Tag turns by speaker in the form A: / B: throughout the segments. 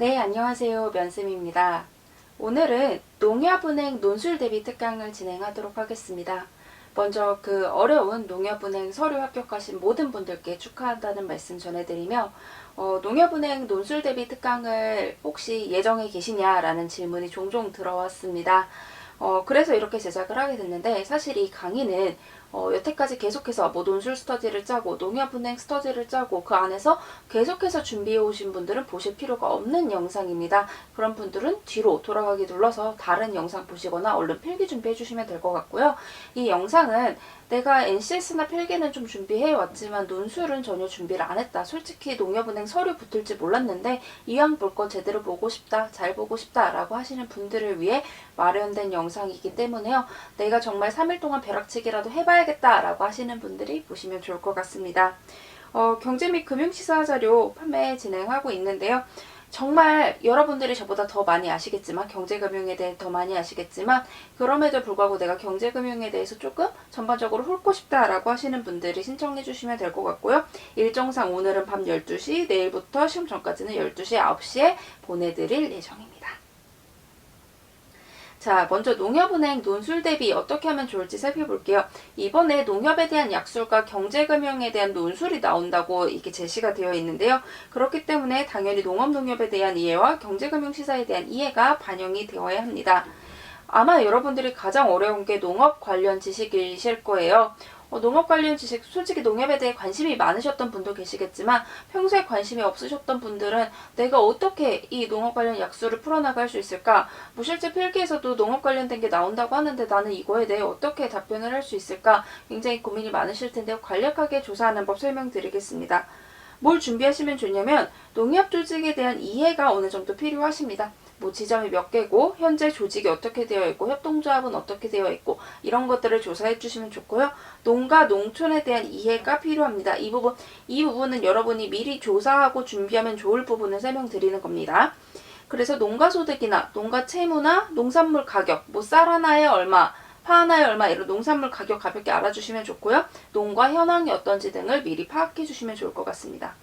A: 네, 안녕하세요. 면쌤입니다. 오늘은 농협은행 논술 대비 특강을 진행하도록 하겠습니다. 먼저 그 어려운 농협은행 서류 합격하신 모든 분들께 축하한다는 말씀 전해드리며 어, 농협은행 논술 대비 특강을 혹시 예정에 계시냐라는 질문이 종종 들어왔습니다. 어, 그래서 이렇게 제작을 하게 됐는데 사실 이 강의는 어, 여태까지 계속해서 뭐 논술 스터디를 짜고 농협은행 스터디를 짜고 그 안에서 계속해서 준비해 오신 분들은 보실 필요가 없는 영상입니다. 그런 분들은 뒤로 돌아가기 눌러서 다른 영상 보시거나 얼른 필기 준비해 주시면 될 것 같고요. 이 영상은 내가 NCS나 필기는 좀 준비해 왔지만 논술은 전혀 준비를 안 했다. 솔직히 농협은행 서류 붙을지 몰랐는데 이왕 볼 거 제대로 보고 싶다, 잘 보고 싶다라고 하시는 분들을 위해 마련된 영상이기 때문에요. 내가 정말 3일 동안 벼락치기라도 해봐야 겠다라고 하시는 분들이 보시면 좋을 것 같습니다. 어, 경제 및 금융시사 자료 판매 진행하고 있는데요. 정말 여러분들이 저보다 더 많이 아시겠지만 경제금융에 대해 더 많이 아시겠지만 그럼에도 불구하고 내가 경제금융에 대해서 조금 전반적으로 훑고 싶다라고 하시는 분들이 신청해 주시면 될 것 같고요. 일정상 오늘은 밤 12시, 내일부터 시험 전까지는 12시, 9시에 보내드릴 예정입니다. 자, 먼저 농협은행 논술 대비 어떻게 하면 좋을지 살펴볼게요. 이번에 농협에 대한 약술과 경제금융에 대한 논술이 나온다고 이게 제시가 되어 있는데요. 그렇기 때문에 당연히 농업농협에 대한 이해와 경제금융 시사에 대한 이해가 반영이 되어야 합니다. 아마 여러분들이 가장 어려운 게 농업 관련 지식이실 거예요. 어, 농업 관련 지식, 솔직히 농협에 대해 관심이 많으셨던 분도 계시겠지만 평소에 관심이 없으셨던 분들은 내가 어떻게 이 농업 관련 약수를 풀어나갈 수 있을까? 뭐 실제 필기에서도 농업 관련된 게 나온다고 하는데 나는 이거에 대해 어떻게 답변을 할 수 있을까? 굉장히 고민이 많으실 텐데요. 간략하게 조사하는 법 설명드리겠습니다. 뭘 준비하시면 좋냐면 농협 조직에 대한 이해가 어느 정도 필요하십니다. 뭐 지점이 몇 개고 현재 조직이 어떻게 되어 있고 협동조합은 어떻게 되어 있고 이런 것들을 조사해 주시면 좋고요. 농가 농촌에 대한 이해가 필요합니다. 이 부분 이 부분은 여러분이 미리 조사하고 준비하면 좋을 부분을 설명드리는 겁니다. 그래서 농가 소득이나 농가 채무나 농산물 가격, 뭐 쌀 하나에 얼마, 파 하나에 얼마 이런 농산물 가격 가볍게 알아주시면 좋고요. 농가 현황이 어떤지 등을 미리 파악해 주시면 좋을 것 같습니다.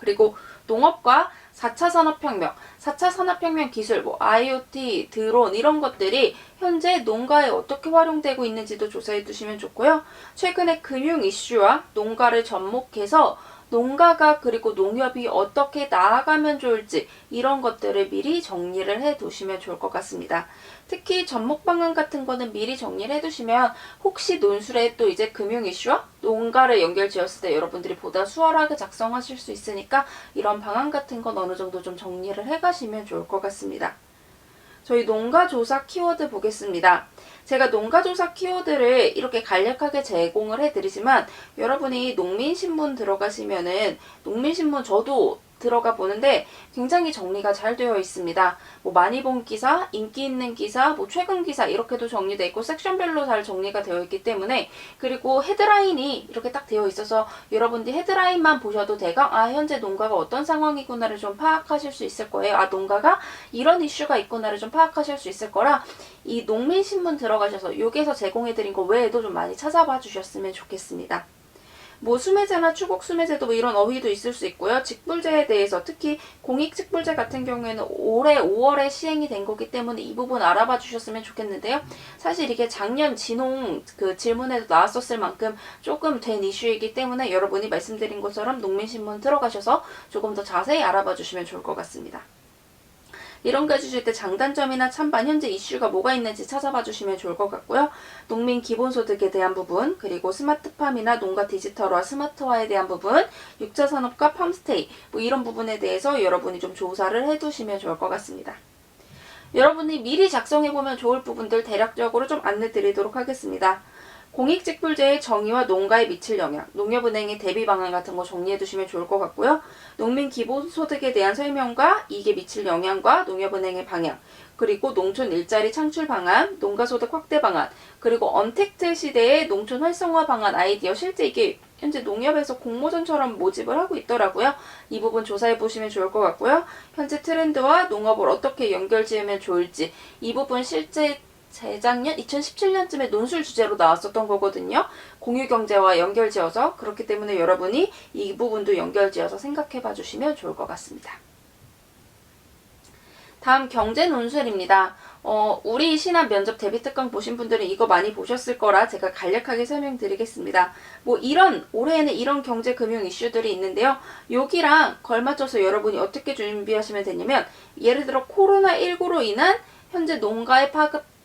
A: 그리고 농업과 4차 산업혁명, 4차 산업혁명 기술, 뭐 IoT, 드론 이런 것들이 현재 농가에 어떻게 활용되고 있는지도 조사해 두시면 좋고요. 최근에 금융 이슈와 농가를 접목해서 농가가 그리고 농협이 어떻게 나아가면 좋을지 이런 것들을 미리 정리를 해 두시면 좋을 것 같습니다. 특히 접목 방안 같은 거는 미리 정리를 해 두시면 혹시 논술에 또 이제 금융 이슈와 농가를 연결 지었을 때 여러분들이 보다 수월하게 작성하실 수 있으니까 이런 방안 같은 건 어느 정도 좀 정리를 해 가시면 좋을 것 같습니다. 저희 농가조사 키워드 보겠습니다. 제가 농가조사 키워드를 이렇게 간략하게 제공을 해드리지만 여러분이 농민신문 들어가시면은 농민신문 저도 들어가 보는데 굉장히 정리가 잘 되어 있습니다. 뭐 많이 본 기사, 인기 있는 기사, 뭐 최근 기사 이렇게도 정리되어 있고 섹션별로 잘 정리가 되어 있기 때문에 그리고 헤드라인이 이렇게 딱 되어 있어서 여러분들이 헤드라인만 보셔도 대강 아 현재 농가가 어떤 상황이구나를 좀 파악하실 수 있을 거예요. 아 농가가 이런 이슈가 있구나를 좀 파악하실 수 있을 거라 이 농민신문 들어가셔서 여기에서 제공해드린 거 외에도 좀 많이 찾아봐 주셨으면 좋겠습니다. 뭐 수매제나 추곡 수매제도 뭐 이런 어휘도 있을 수 있고요. 직불제에 대해서 특히 공익 직불제 같은 경우에는 올해 5월에 시행이 된 거기 때문에 이 부분 알아봐 주셨으면 좋겠는데요. 사실 이게 작년 진홍 그 질문에도 나왔었을 만큼 조금 된 이슈이기 때문에 여러분이 말씀드린 것처럼 농민신문 들어가셔서 조금 더 자세히 알아봐 주시면 좋을 것 같습니다. 이런 거 해주실 때 장단점이나 찬반, 현재 이슈가 뭐가 있는지 찾아봐 주시면 좋을 것 같고요. 농민 기본소득에 대한 부분, 그리고 스마트팜이나 농가 디지털화, 스마트화에 대한 부분, 육자 산업과 팜스테이, 뭐 이런 부분에 대해서 여러분이 좀 조사를 해두시면 좋을 것 같습니다. 여러분이 미리 작성해보면 좋을 부분들 대략적으로 좀 안내 드리도록 하겠습니다. 공익직불제의 정의와 농가에 미칠 영향, 농협은행의 대비 방안 같은 거 정리해 두시면 좋을 것 같고요. 농민 기본소득에 대한 설명과 이게 미칠 영향과 농협은행의 방향, 그리고 농촌 일자리 창출 방안, 농가소득 확대 방안, 그리고 언택트 시대의 농촌 활성화 방안 아이디어 실제 이게 현재 농협에서 공모전처럼 모집을 하고 있더라고요. 이 부분 조사해 보시면 좋을 것 같고요. 현재 트렌드와 농업을 어떻게 연결 지으면 좋을지 이 부분 실제 재작년 2017년쯤에 논술 주제로 나왔었던 거거든요. 공유경제와 연결지어서 그렇기 때문에 여러분이 이 부분도 연결지어서 생각해 봐 주시면 좋을 것 같습니다. 다음 경제 논술입니다. 어, 우리 신한 면접 대비 특강 보신 분들은 이거 많이 보셨을 거라 제가 간략하게 설명드리겠습니다. 뭐 이런 올해에는 이런 경제 금융 이슈들이 있는데요. 여기랑 걸맞춰서 여러분이 어떻게 준비하시면 되냐면 예를 들어 코로나 19로 인한 현재 농가의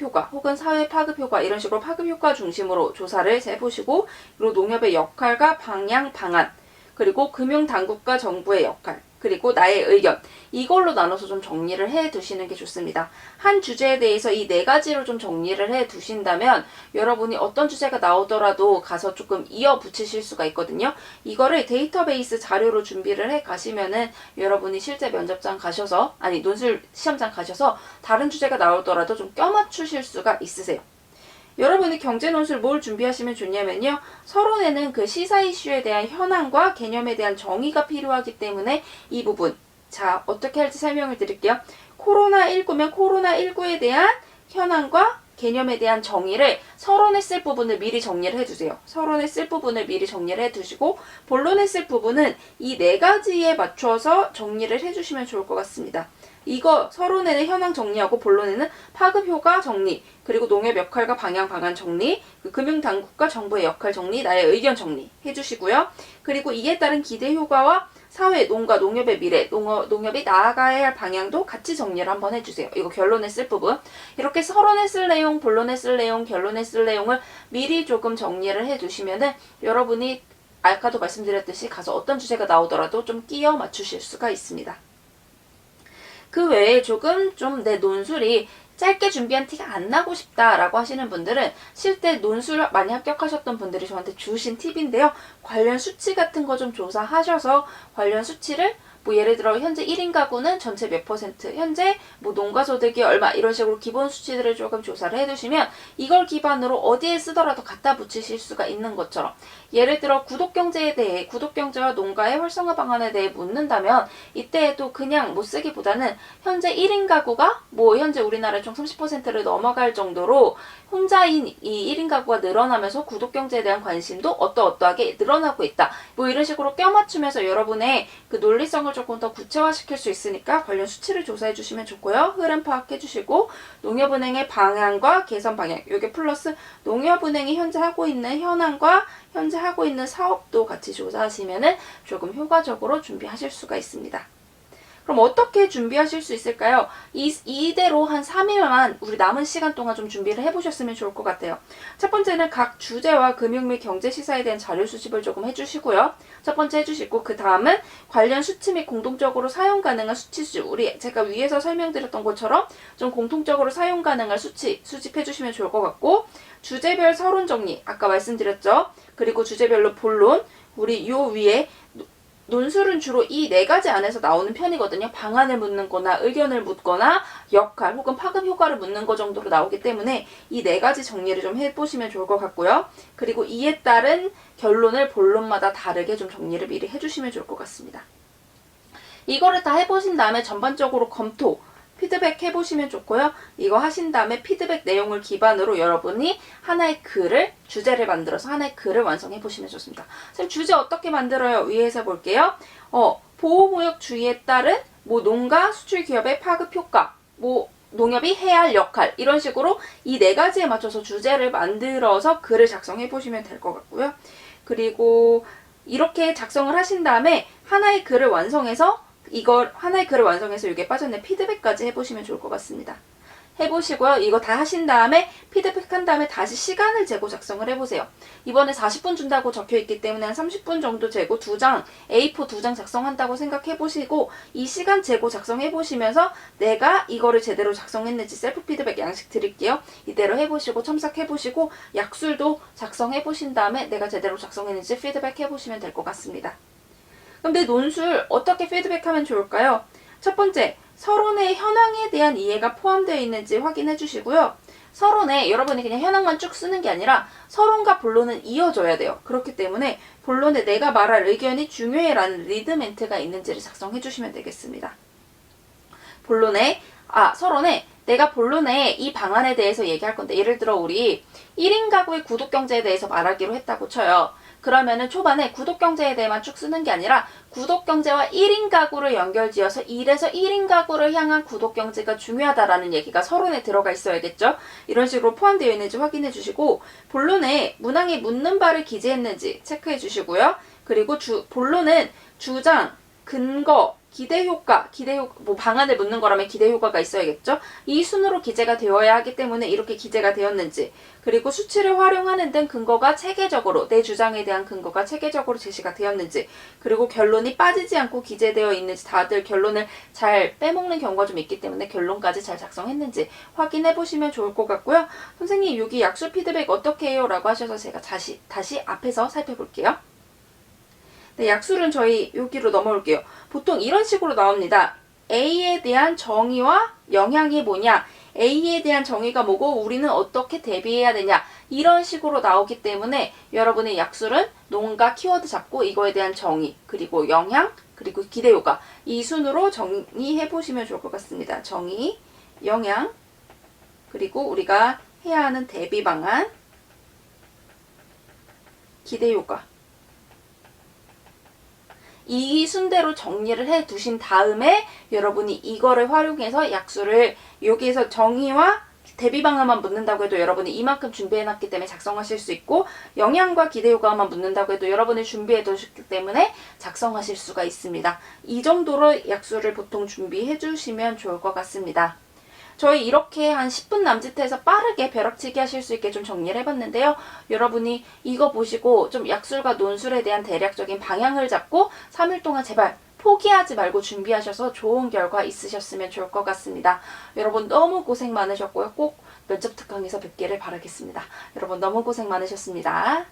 A: 효과 혹은 사회 파급 효과 이런 식으로 파급 효과 중심으로 조사를 해보시고 그리고 농협의 역할과 방향 방안 그리고 금융 당국과 정부의 역할 그리고 나의 의견 이걸로 나눠서 좀 정리를 해 두시는 게 좋습니다. 한 주제에 대해서 이 네 가지로 좀 정리를 해 두신다면 여러분이 어떤 주제가 나오더라도 가서 조금 이어 붙이실 수가 있거든요. 이거를 데이터베이스 자료로 준비를 해 가시면은 여러분이 실제 면접장 가셔서 아니 논술 시험장 가셔서 다른 주제가 나오더라도 좀 껴맞추실 수가 있으세요. 여러분이 경제 논술 뭘 준비하시면 좋냐면요. 서론에는 그 시사 이슈에 대한 현황과 개념에 대한 정의가 필요하기 때문에 이 부분 자 어떻게 할지 설명을 드릴게요. 코로나19면 코로나19에 대한 현황과 개념에 대한 정의를 서론에 쓸 부분을 미리 정리를 해주세요. 서론에 쓸 부분을 미리 정리를 해두시고 본론에 쓸 부분은 이 네 가지에 맞춰서 정리를 해주시면 좋을 것 같습니다. 이거 서론에는 현황 정리하고 본론에는 파급 효과 정리, 그리고 농협 역할과 방향 방안 정리, 그 금융 당국과 정부의 역할 정리, 나의 의견 정리 해 주시고요. 그리고 이에 따른 기대 효과와 사회, 농가, 농협의 미래, 농어, 농협이 나아가야 할 방향도 같이 정리를 한번 해주세요. 이거 결론에 쓸 부분. 이렇게 서론에 쓸 내용, 본론에 쓸 내용, 결론에 쓸 내용을 미리 조금 정리를 해두시면은 여러분이 아까도 말씀드렸듯이 가서 어떤 주제가 나오더라도 좀 끼워 맞추실 수가 있습니다. 그 외에 조금 좀 내 논술이 짧게 준비한 티가 안 나고 싶다라고 하시는 분들은 실제 논술 많이 합격하셨던 분들이 저한테 주신 팁인데요. 관련 수치 같은 거 좀 조사하셔서 관련 수치를 뭐 예를 들어 현재 1인 가구는 전체 몇 퍼센트, 현재 뭐 농가 소득이 얼마 이런 식으로 기본 수치들을 조금 조사를 해 두시면 이걸 기반으로 어디에 쓰더라도 갖다 붙이실 수가 있는 것처럼 예를 들어 구독 경제에 대해 구독 경제와 농가의 활성화 방안에 대해 묻는다면 이때에도 그냥 못 쓰기보다는 현재 1인 가구가 뭐 현재 우리나라 총 30%를 넘어갈 정도로 혼자인 이 1인 가구가 늘어나면서 구독 경제에 대한 관심도 어떠어떠하게 늘어나고 있다. 뭐 이런 식으로 껴맞추면서 여러분의 그 논리성을 조금 더 구체화시킬 수 있으니까 관련 수치를 조사해 주시면 좋고요. 흐름 파악해 주시고 농협은행의 방향과 개선 방향 요게 플러스 농협은행이 현재 하고 있는 현황과 현재 하고 있는 사업도 같이 조사하시면은 조금 효과적으로 준비하실 수가 있습니다. 그럼 어떻게 준비하실 수 있을까요? 이, 이대로 한 3일만 우리 남은 시간 동안 좀 준비를 해보셨으면 좋을 것 같아요. 첫 번째는 각 주제와 금융 및 경제 시사에 대한 자료 수집을 조금 해주시고요. 첫 번째 해주시고 그 다음은 관련 수치 및 공동적으로 사용 가능한 수치수 우리 제가 위에서 설명드렸던 것처럼 좀 공통적으로 사용 가능한 수치 수집해 주시면 좋을 것 같고 주제별 서론 정리 아까 말씀드렸죠. 그리고 주제별로 본론 우리 요 위에 논술은 주로 이 네 가지 안에서 나오는 편이거든요. 방안을 묻는 거나 의견을 묻거나 역할 혹은 파급 효과를 묻는 거 정도로 나오기 때문에 이 네 가지 정리를 좀 해보시면 좋을 것 같고요. 그리고 이에 따른 결론을 본론마다 다르게 좀 정리를 미리 해주시면 좋을 것 같습니다. 이거를 다 해보신 다음에 전반적으로 검토, 피드백 해보시면 좋고요. 이거 하신 다음에 피드백 내용을 기반으로 여러분이 하나의 글을, 주제를 만들어서 하나의 글을 완성해 보시면 좋습니다. 선생님, 주제 어떻게 만들어요? 위에서 볼게요. 어, 보호무역 주의에 따른 뭐 농가 수출 기업의 파급 효과, 뭐 농협이 해야 할 역할 이런 식으로 이 네 가지에 맞춰서 주제를 만들어서 글을 작성해 보시면 될 것 같고요. 그리고 이렇게 작성을 하신 다음에 하나의 글을 완성해서 이걸 하나의 글을 완성해서 이게 빠졌네 피드백까지 해보시면 좋을 것 같습니다. 해보시고요. 이거 다 하신 다음에 피드백한 다음에 다시 시간을 재고 작성을 해보세요. 이번에 40분 준다고 적혀 있기 때문에 한 30분 정도 재고 두 장, A4 두 장 작성한다고 생각해보시고 이 시간 재고 작성해보시면서 내가 이거를 제대로 작성했는지 셀프 피드백 양식 드릴게요. 이대로 해보시고 첨삭해보시고 약술도 작성해보신 다음에 내가 제대로 작성했는지 피드백 해보시면 될 것 같습니다. 그럼 내 논술 어떻게 피드백하면 좋을까요? 첫 번째, 서론의 현황에 대한 이해가 포함되어 있는지 확인해 주시고요. 서론에 여러분이 그냥 현황만 쭉 쓰는 게 아니라 서론과 본론은 이어져야 돼요. 그렇기 때문에 본론에 내가 말할 의견이 중요해라는 리드 멘트가 있는지를 작성해 주시면 되겠습니다. 본론에 아 서론에 내가 본론에 이 방안에 대해서 얘기할 건데 예를 들어 우리 1인 가구의 구독 경제에 대해서 말하기로 했다고 쳐요. 그러면은 초반에 구독 경제에 대해만 쭉 쓰는 게 아니라 구독 경제와 1인 가구를 연결지어서 1에서 1인 가구를 향한 구독 경제가 중요하다라는 얘기가 서론에 들어가 있어야겠죠. 이런 식으로 포함되어 있는지 확인해 주시고 본론에 문항에 묻는 바를 기재했는지 체크해 주시고요. 그리고 주, 본론은 주장, 근거, 기대 효과, 기대 효, 뭐 방안을 묻는 거라면 기대 효과가 있어야겠죠. 이 순으로 기재가 되어야 하기 때문에 이렇게 기재가 되었는지, 그리고 수치를 활용하는 등 근거가 체계적으로 내 주장에 대한 근거가 체계적으로 제시가 되었는지, 그리고 결론이 빠지지 않고 기재되어 있는지 다들 결론을 잘 빼먹는 경우가 좀 있기 때문에 결론까지 잘 작성했는지 확인해 보시면 좋을 것 같고요. 선생님 여기 약수 피드백 어떻게 해요?라고 하셔서 제가 다시 다시 앞에서 살펴볼게요. 네, 약술은 저희 여기로 넘어올게요. 보통 이런 식으로 나옵니다. A에 대한 정의와 영향이 뭐냐? A에 대한 정의가 뭐고 우리는 어떻게 대비해야 되냐? 이런 식으로 나오기 때문에 여러분의 약술은 농가 키워드 잡고 이거에 대한 정의, 그리고 영향, 그리고 기대 효과 이 순으로 정의해 보시면 좋을 것 같습니다. 정의, 영향, 그리고 우리가 해야 하는 대비 방안, 기대 효과. 이 순대로 정리를 해 두신 다음에 여러분이 이거를 활용해서 약수를 여기에서 정의와 대비 방안만 묻는다고 해도 여러분이 이만큼 준비해 놨기 때문에 작성하실 수 있고 영양과 기대 효과만 묻는다고 해도 여러분이 준비해 두셨기 때문에 작성하실 수가 있습니다. 이 정도로 약수를 보통 준비해 주시면 좋을 것 같습니다. 저희 이렇게 한 10분 남짓해서 빠르게 벼락치기 하실 수 있게 좀 정리를 해봤는데요. 여러분이 이거 보시고 좀 약술과 논술에 대한 대략적인 방향을 잡고 3일 동안 제발 포기하지 말고 준비하셔서 좋은 결과 있으셨으면 좋을 것 같습니다. 여러분 너무 고생 많으셨고요. 꼭 면접 특강에서 뵙기를 바라겠습니다. 여러분 너무 고생 많으셨습니다.